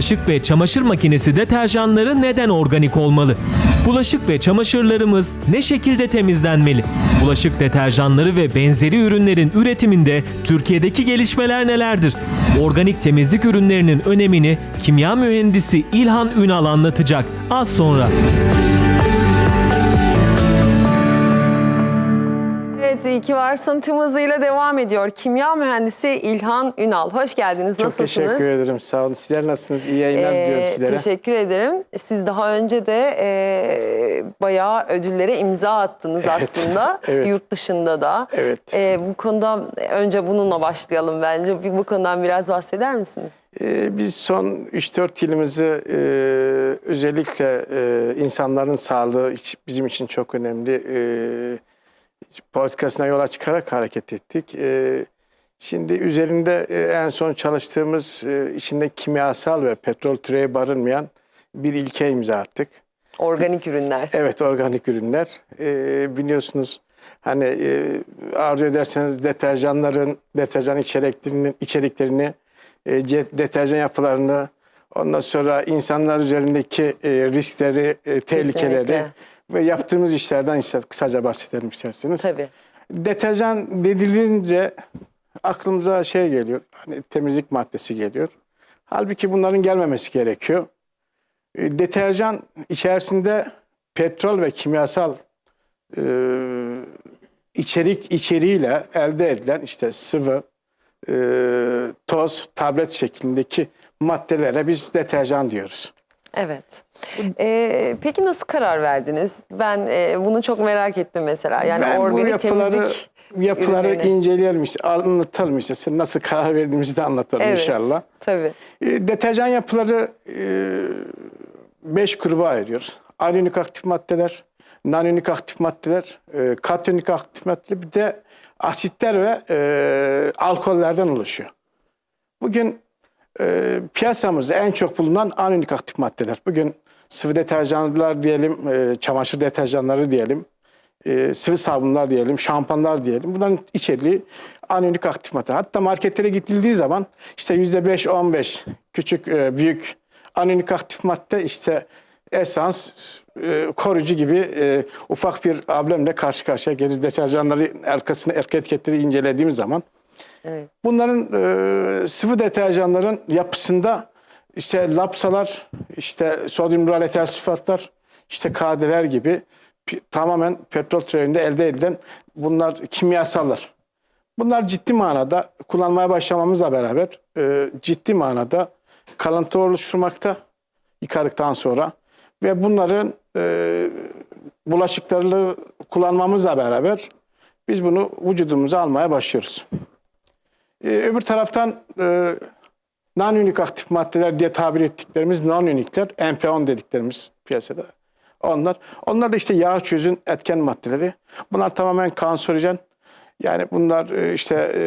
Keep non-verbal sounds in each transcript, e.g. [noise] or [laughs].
Bulaşık ve çamaşır makinesi deterjanları neden organik olmalı? Bulaşık ve çamaşırlarımız ne şekilde temizlenmeli? Bulaşık deterjanları ve benzeri ürünlerin üretiminde Türkiye'deki gelişmeler nelerdir? Organik temizlik ürünlerinin önemini kimya mühendisi İlhan Ünal anlatacak az sonra. Evet, iyi ki varsın. Tüm hızıyla devam ediyor. Kimya mühendisi İlhan Ünal. Hoş geldiniz. Çok Nasılsınız? teşekkür ederim. Sağ olun. Sizler nasılsınız? İyi yayınlar Ee, diliyorum sizlere. Teşekkür ederim. Siz daha önce de e, bayağı ödüllere imza attınız Evet, aslında. [laughs] evet. Yurt dışında da. Evet. E, bu konuda önce bununla başlayalım bence. Bir, bu konudan biraz bahseder misiniz? Ee, biz son 3-4 yılımızı e, özellikle e, insanların sağlığı bizim için çok önemli. E, politikasına yola çıkarak hareket ettik. E, şimdi üzerinde e, en son çalıştığımız e, içinde kimyasal ve petrol türevi barınmayan bir ilke imza attık. Organik ürünler. Evet organik ürünler. Ee, biliyorsunuz hani e, arzu ederseniz deterjanların deterjan içeriklerinin içeriklerini e, deterjan yapılarını ondan sonra insanlar üzerindeki e, riskleri, e, tehlikeleri Kesinlikle. Ve yaptığımız işlerden işte kısaca bahsedelim isterseniz. Tabii. Deterjan dedilince aklımıza şey geliyor. Hani temizlik maddesi geliyor. Halbuki bunların gelmemesi gerekiyor. E, Deterjan içerisinde petrol ve kimyasal e, içerik içeriğiyle elde edilen işte sıvı, e, toz, tablet şeklindeki maddelere biz deterjan diyoruz. Evet. E, peki nasıl karar verdiniz? Ben e, bunu çok merak ettim mesela. Yani Ben bu organik yapıları, temizlik yapıları ürünlerini. inceleyelim işte, anlatalım işte. Sen nasıl karar verdiğimizi de anlatalım Evet. inşallah. Tabii. E, deterjan yapıları 5 gruba ayırıyoruz. Anonik aktif maddeler, nanonik aktif maddeler, e, katonik aktif maddeler bir de asitler ve e, alkollerden oluşuyor. Bugün e, piyasamızda en çok bulunan anonik aktif maddeler. Bugün sıvı deterjanlar diyelim, e, çamaşır deterjanları diyelim, e, sıvı sabunlar diyelim, şampuanlar diyelim. Bunların içeriği anonik aktif madde. Hatta marketlere gidildiği zaman işte yüzde beş, on beş küçük, e, büyük anonik aktif madde işte esans, e, koruyucu gibi e, ufak bir ablemle karşı karşıya geliriz. Deterjanları arkasını erkek etiketleri incelediğimiz zaman Evet. Bunların e, sıvı deterjanların yapısında işte lapsalar, işte sodyum lauryl eter sülfatlar, işte KD'ler gibi tamamen petrol türevinde elde edilen bunlar kimyasallar. Bunlar ciddi manada kullanmaya başlamamızla beraber e, ciddi manada kalıntı oluşturmakta yıkadıktan sonra ve bunların e, bulaşıklarını kullanmamızla beraber biz bunu vücudumuza almaya başlıyoruz. Ee, öbür taraftan e, non-unik aktif maddeler diye tabir ettiklerimiz non-unikler, MP10 dediklerimiz piyasada. Onlar. Onlar da işte yağ çözün etken maddeleri. Bunlar tamamen kanserojen. Yani bunlar e, işte e,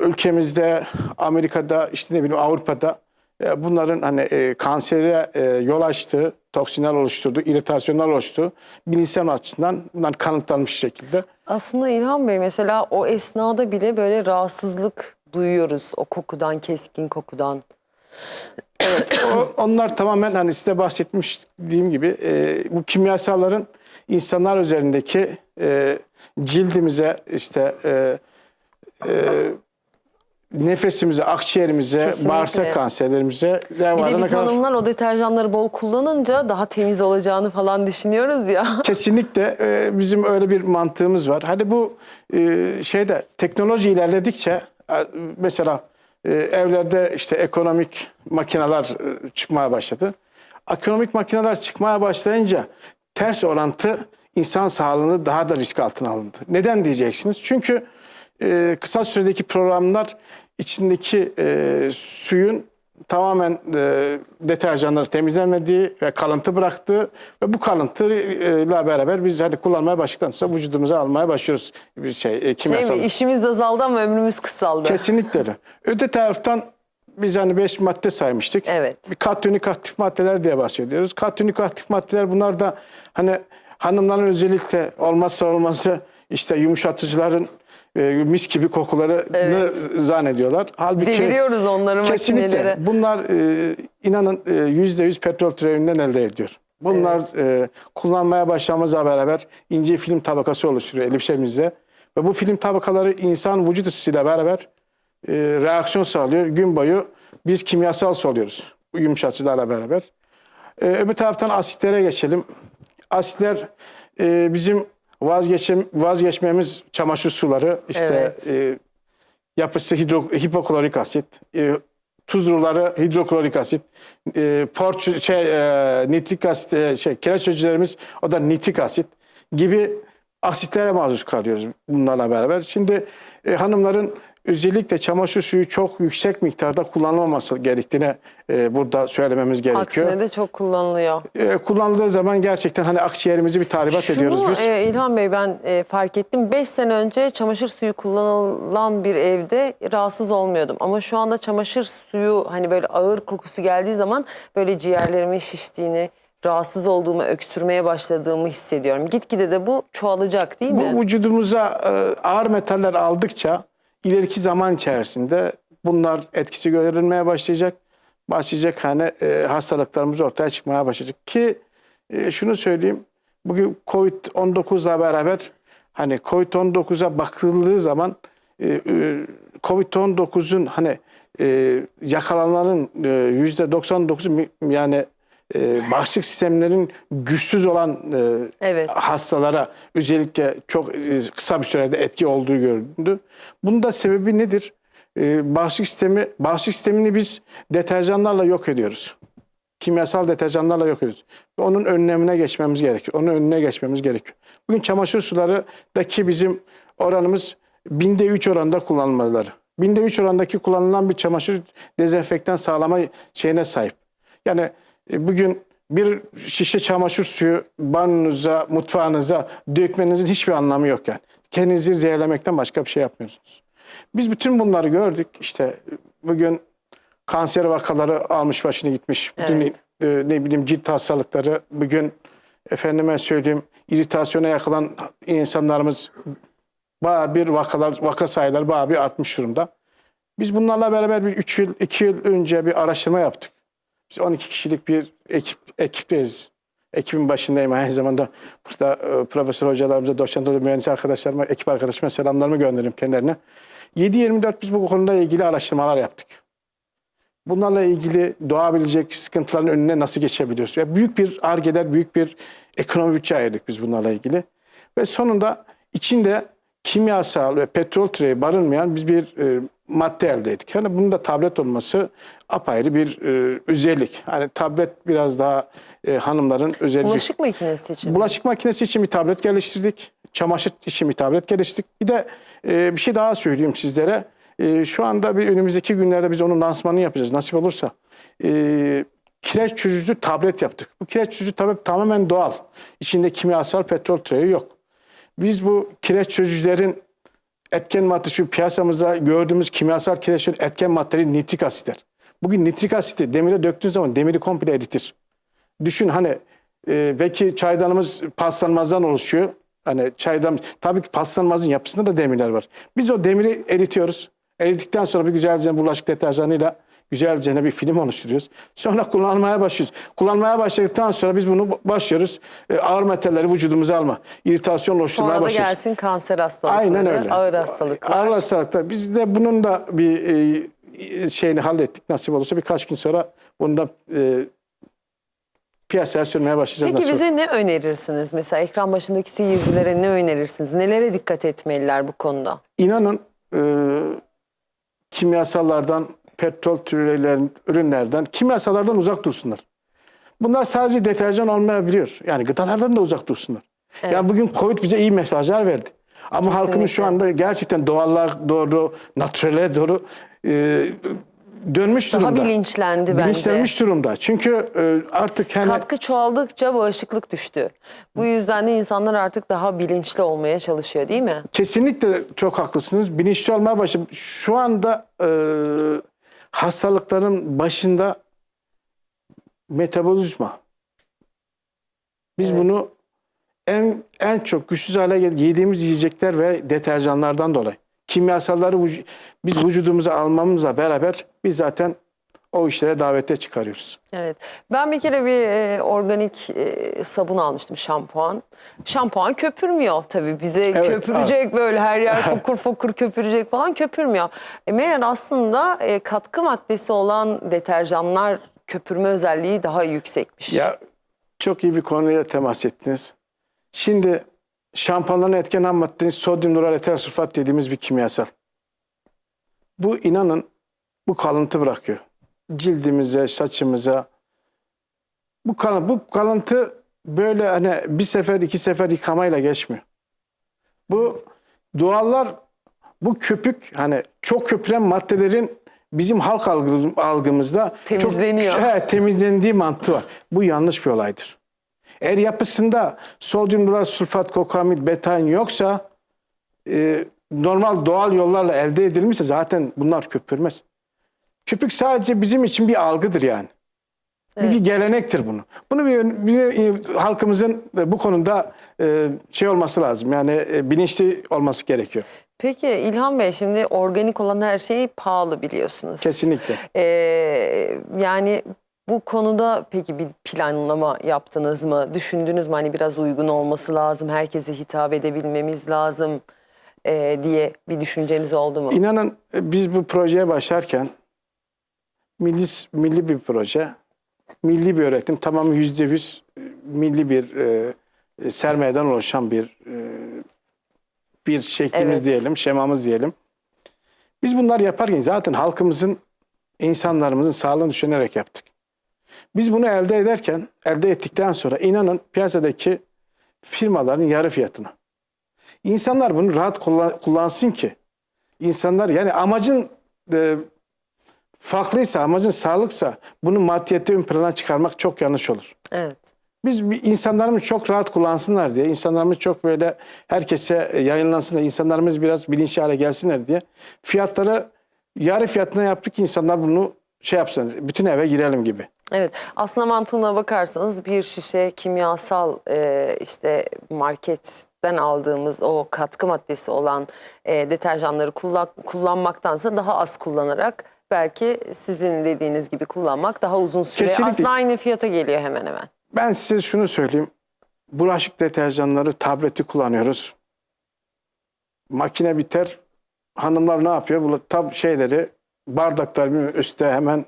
ülkemizde, Amerika'da, işte ne bileyim Avrupa'da e, bunların hani e, kansere e, yol açtığı, toksinler oluşturduğu, iritasyonlar oluştuğu bilimsel açıdan bunlar kanıtlanmış şekilde. Aslında İlhan Bey mesela o esnada bile böyle rahatsızlık duyuyoruz o kokudan, keskin kokudan. O- onlar tamamen hani size bahsetmiş dediğim gibi e, bu kimyasalların insanlar üzerindeki e, cildimize işte e, e, nefesimize, akciğerimize, Kesinlikle. bağırsak kanserlerimize Bir de biz kadar- hanımlar o deterjanları bol kullanınca daha temiz olacağını falan düşünüyoruz ya. [laughs] Kesinlikle e, bizim öyle bir mantığımız var. Hadi bu e, şeyde teknoloji ilerledikçe mesela e, evlerde işte ekonomik makineler e, çıkmaya başladı. Ekonomik makineler çıkmaya başlayınca ters orantı insan sağlığını daha da risk altına alındı. Neden diyeceksiniz? Çünkü e, kısa süredeki programlar içindeki e, suyun tamamen e, deterjanları temizlemediği ve kalıntı bıraktığı ve bu kalıntıyla beraber biz hani kullanmaya başladıktan sonra vücudumuza almaya başlıyoruz bir şey e, Şey kimyasal. mi, işimiz azaldı ama ömrümüz kısaldı. Kesinlikle. Öte taraftan biz hani beş madde saymıştık. Evet. Bir katonik aktif maddeler diye bahsediyoruz. Katonik aktif maddeler bunlar da hani hanımların özellikle olmazsa olmazı işte yumuşatıcıların e, mis gibi kokularını Evet. zannediyorlar. Halbuki Deviriyoruz onları Kesinlikle. makineleri. Bunlar e, inanın e, yüzde yüz petrol türevinden elde ediyor. Bunlar e, kullanmaya başlamamızla beraber ince film tabakası oluşturuyor elbisemizde. Ve bu film tabakaları insan vücut ısısıyla beraber e, reaksiyon sağlıyor. Gün boyu biz kimyasal su alıyoruz yumuşatıcılarla beraber. E, öbür taraftan asitlere geçelim. Asitler e, bizim vazgeçim, vazgeçmemiz çamaşır suları, işte Evet. e, yapısı hidro, hipoklorik asit, e, tuzluları hidroklorik asit, e, porç, şey, e, nitrik asit, e, şey, kireç çözücülerimiz o da nitrik asit gibi asitlere maruz kalıyoruz bunlarla beraber. Şimdi e, hanımların özellikle çamaşır suyu çok yüksek miktarda kullanılmaması gerektiğini e, burada söylememiz gerekiyor. Aksine de çok kullanılıyor. E, kullanıldığı zaman gerçekten hani akciğerimizi bir tahribat ediyoruz Şunu biz. e, İlhan Bey ben e, fark ettim. 5 sene önce çamaşır suyu kullanılan bir evde rahatsız olmuyordum. Ama şu anda çamaşır suyu hani böyle ağır kokusu geldiği zaman böyle ciğerlerimin şiştiğini, rahatsız olduğumu, öksürmeye başladığımı hissediyorum. Gitgide de bu çoğalacak değil mi? Bu vücudumuza e, ağır metaller aldıkça ileriki zaman içerisinde bunlar etkisi görülmeye başlayacak. Başlayacak hani e, hastalıklarımız ortaya çıkmaya başlayacak. Ki e, şunu söyleyeyim. Bugün Covid-19'la beraber hani Covid-19'a bakıldığı zaman e, e, Covid-19'un hani e, yakalananların e, %99'u mi- yani e, bağışıklık sistemlerin güçsüz olan e, Evet. hastalara özellikle çok e, kısa bir sürede etki olduğu görüldü. Bunun da sebebi nedir? E, bağışıklık sistemi, bağışıklık sistemini biz deterjanlarla yok ediyoruz. Kimyasal deterjanlarla yok ediyoruz. Ve Onun önlemine geçmemiz gerekiyor. Onun önüne geçmemiz gerekiyor. Bugün çamaşır sularıdaki bizim oranımız binde üç oranda kullanılmaları. Binde üç orandaki kullanılan bir çamaşır dezenfektan sağlama şeyine sahip. Yani bugün bir şişe çamaşır suyu banyonuza, mutfağınıza dökmenizin hiçbir anlamı yok yani. Kendinizi zehirlemekten başka bir şey yapmıyorsunuz. Biz bütün bunları gördük. İşte bugün kanser vakaları almış başını gitmiş. Bütün Evet. e, ne bileyim cilt hastalıkları bugün efendime söyleyeyim iritasyona yakılan insanlarımız bayağı bir vakalar vaka sayıları bayağı bir artmış durumda. Biz bunlarla beraber bir 3 yıl 2 yıl önce bir araştırma yaptık. Biz 12 kişilik bir ekip ekipteyiz. Ekibin başındayım aynı zamanda. Burada e, profesör hocalarımıza, doçent hoca, mühendis arkadaşlarıma, ekip arkadaşıma selamlarımı gönderirim kendilerine. 7-24 biz bu konuda ilgili araştırmalar yaptık. Bunlarla ilgili doğabilecek sıkıntıların önüne nasıl geçebiliyoruz? Ya büyük bir argeler, büyük bir ekonomi bütçe ayırdık biz bunlarla ilgili. Ve sonunda içinde kimyasal ve petrol türevi barınmayan biz bir e, madde elde ettik. Yani bunun da tablet olması apayrı bir e, özellik. Hani tablet biraz daha e, hanımların özelliği. Bulaşık makinesi için. Bulaşık makinesi için bir tablet geliştirdik. Çamaşır için bir tablet geliştirdik. Bir de e, bir şey daha söyleyeyim sizlere. E, şu anda bir önümüzdeki günlerde biz onun lansmanını yapacağız nasip olursa. E, kireç çözücü tablet yaptık. Bu kireç çözücü tablet tamamen doğal. İçinde kimyasal petrol türevi yok. Biz bu kireç çözücülerin etken madde şu piyasamızda gördüğümüz kimyasal kireçlerin etken maddeleri nitrik asitler. Bugün nitrik asiti demire döktüğün zaman demiri komple eritir. Düşün hani e, belki çaydanımız paslanmazdan oluşuyor. Hani çaydan tabii ki paslanmazın yapısında da demirler var. Biz o demiri eritiyoruz. Erittikten sonra bir güzelce bulaşık deterjanıyla güzelce bir film oluşturuyoruz. Sonra kullanmaya başlıyoruz. Kullanmaya başladıktan sonra biz bunu başlıyoruz. e, ağır metalleri vücudumuza alma. İritasyon oluşturmaya Sonra başlıyoruz. gelsin kanser hastalıkları, Aynen öyle. ağır hastalıklar. Ağır hastalıklar. Biz de bunun da bir e, şeyini hallettik. Nasip olursa birkaç gün sonra bunu da e, piyasaya sürmeye başlayacağız. Peki bize ne önerirsiniz? Mesela ekran başındaki seyircilere ne önerirsiniz? Nelere dikkat etmeliler bu konuda? İnanın e, kimyasallardan, petrol türevlerin ürünlerden, kimyasallardan uzak dursunlar. Bunlar sadece deterjan olmayabiliyor. Yani gıdalardan da uzak dursunlar. Yani bugün Covid bize iyi mesajlar verdi. Ama halkımız şu Kesinlikle. anda gerçekten doğallığa doğru, natürele doğru e, dönmüş Daha durumda. bilinçlendi bence. Bilinçlenmiş durumda. Çünkü e, artık hani Katkı çoğaldıkça bağışıklık düştü. Bu yüzden de insanlar artık daha bilinçli olmaya çalışıyor değil mi? Kesinlikle çok haklısınız. Bilinçli olmaya başladı. Şu anda e, hastalıkların başında metabolizma. Biz Evet. bunu en en çok güçsüz hale yediğimiz yiyecekler ve deterjanlardan dolayı. Kimyasalları biz vücudumuza almamızla beraber biz zaten o işlere davete çıkarıyoruz. Evet. Ben bir kere bir e, organik e, sabun almıştım şampuan. Şampuan köpürmüyor tabii. Bize Evet, köpürecek böyle her yer [laughs] fokur fokur köpürecek falan köpürmüyor. E, meğer aslında e, katkı maddesi olan deterjanlar köpürme özelliği daha yüksekmiş. Ya çok iyi bir konuya temas ettiniz. Şimdi şampuanların etken ham maddesi sodyum lauryl sülfat dediğimiz bir kimyasal. Bu inanın bu kalıntı bırakıyor. Cildimize, saçımıza. Bu kalıntı, bu kalıntı böyle hani bir sefer iki sefer yıkamayla geçmiyor. Bu doğallar bu köpük hani çok köpüren maddelerin bizim halk algı- algımızda Temizleniyor. Çok, evet, temizlendiği mantığı var. Bu yanlış bir olaydır. Eğer yapısında sodyum lauryl sülfat, kokamil, betain yoksa e, normal doğal yollarla elde edilmişse zaten bunlar köpürmez. Köpük sadece bizim için bir algıdır yani. Bir- Bir gelenektir bunu. Bunu bir, bir- halkımızın bu konuda e, şey olması lazım. Yani e, bilinçli olması gerekiyor. Peki İlhan Bey şimdi organik olan her şey pahalı biliyorsunuz. Kesinlikle. Ee, yani bu konuda peki bir planlama yaptınız mı? Düşündünüz mü hani biraz uygun olması lazım, herkese hitap edebilmemiz lazım ee, diye bir düşünceniz oldu mu? İnanın e, biz bu projeye başlarken milli, milli bir proje, milli bir öğretim, tamam yüzde yüz e, milli bir e, e, sermayeden oluşan bir e, bir şeklimiz Evet. diyelim, şemamız diyelim. Biz bunları yaparken zaten halkımızın, insanlarımızın sağlığını düşünerek yaptık. Biz bunu elde ederken, elde ettikten sonra inanın piyasadaki firmaların yarı fiyatına. İnsanlar bunu rahat kullan- kullansın ki insanlar yani amacın e, farklıysa, amacın sağlıksa bunu maddiyette ön plana çıkarmak çok yanlış olur. Evet. Biz insanlarımız çok rahat kullansınlar diye, insanlarımız çok böyle herkese e, yayınlansın diye, insanlarımız biraz bilinçli hale gelsinler diye fiyatları yarı fiyatına yaptık ki insanlar bunu şey yapsın, bütün eve girelim gibi. Evet. Aslında mantığına bakarsanız bir şişe kimyasal e, işte marketten aldığımız o katkı maddesi olan e, deterjanları kullan, kullanmaktansa daha az kullanarak belki sizin dediğiniz gibi kullanmak daha uzun süre Kesinlikle. aslında aynı fiyata geliyor hemen hemen. Ben size şunu söyleyeyim. Bulaşık deterjanları, tableti kullanıyoruz. Makine biter. Hanımlar ne yapıyor? Bu tab şeyleri bardaklar üstte hemen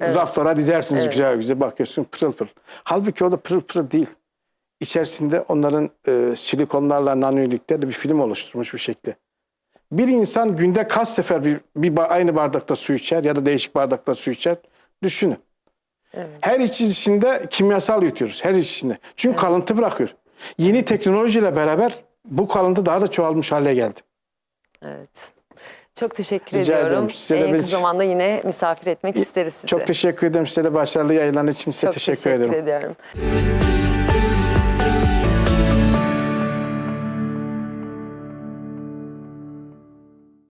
raflara dizersiniz Evet. güzel güzel bakıyorsun pırıl pırıl. Halbuki o da pırıl pırıl değil. İçerisinde onların e, silikonlarla nanoliklerle bir film oluşturmuş bir şekli. Bir insan günde kaç sefer bir, bir aynı bardakta su içer ya da değişik bardakta su içer? Düşünün. Her içişinde kimyasal yutuyoruz. Her içişinde. Çünkü kalıntı bırakıyor. Yeni teknolojiyle beraber bu kalıntı daha da çoğalmış hale geldi. Evet. Çok teşekkür Rica ediyorum. ederim. Size en kısa zamanda yine misafir etmek isteriz sizi. Çok teşekkür ederim size de başarılı yayınlar için size Çok teşekkür, ederim. ediyorum.